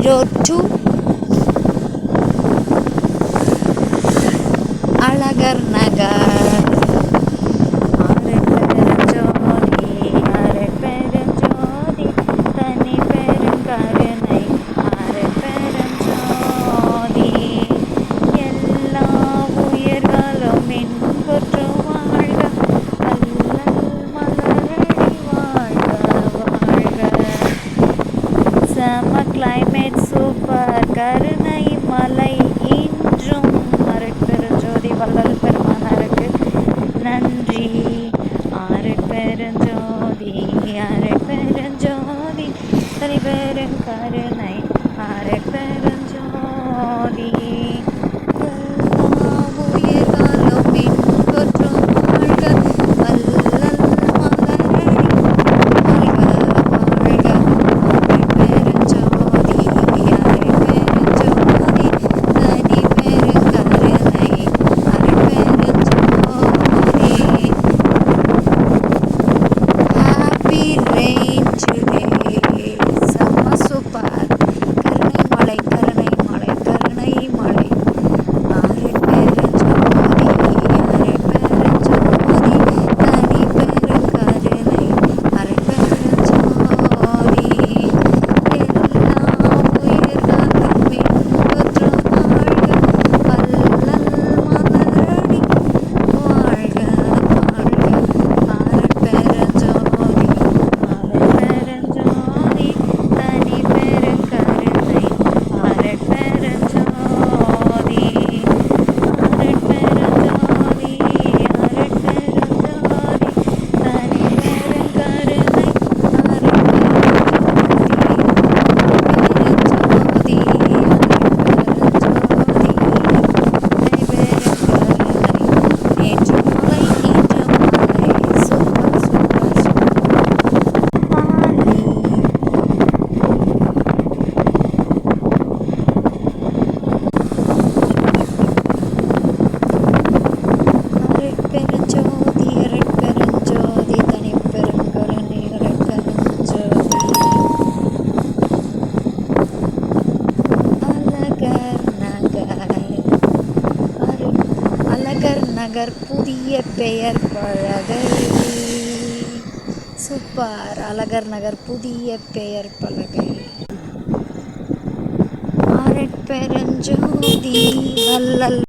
02 Alagar Nagar கருணை மலை இன்றும் அருட்பெரு ஜோதி வள்ளல் பெருமானாருக்கு. நன்றி. அருட்பெருஞ்சோதி அருட்பெருஞ்சோதி தனி பெருங்கருணை அருட்பெரு நகர் புதிய பெயர் பலகை. சூப்பர். அழகர் நகர் புதிய பெயர் பலகை. அருட்பெருஞ்சோதி வல்லல்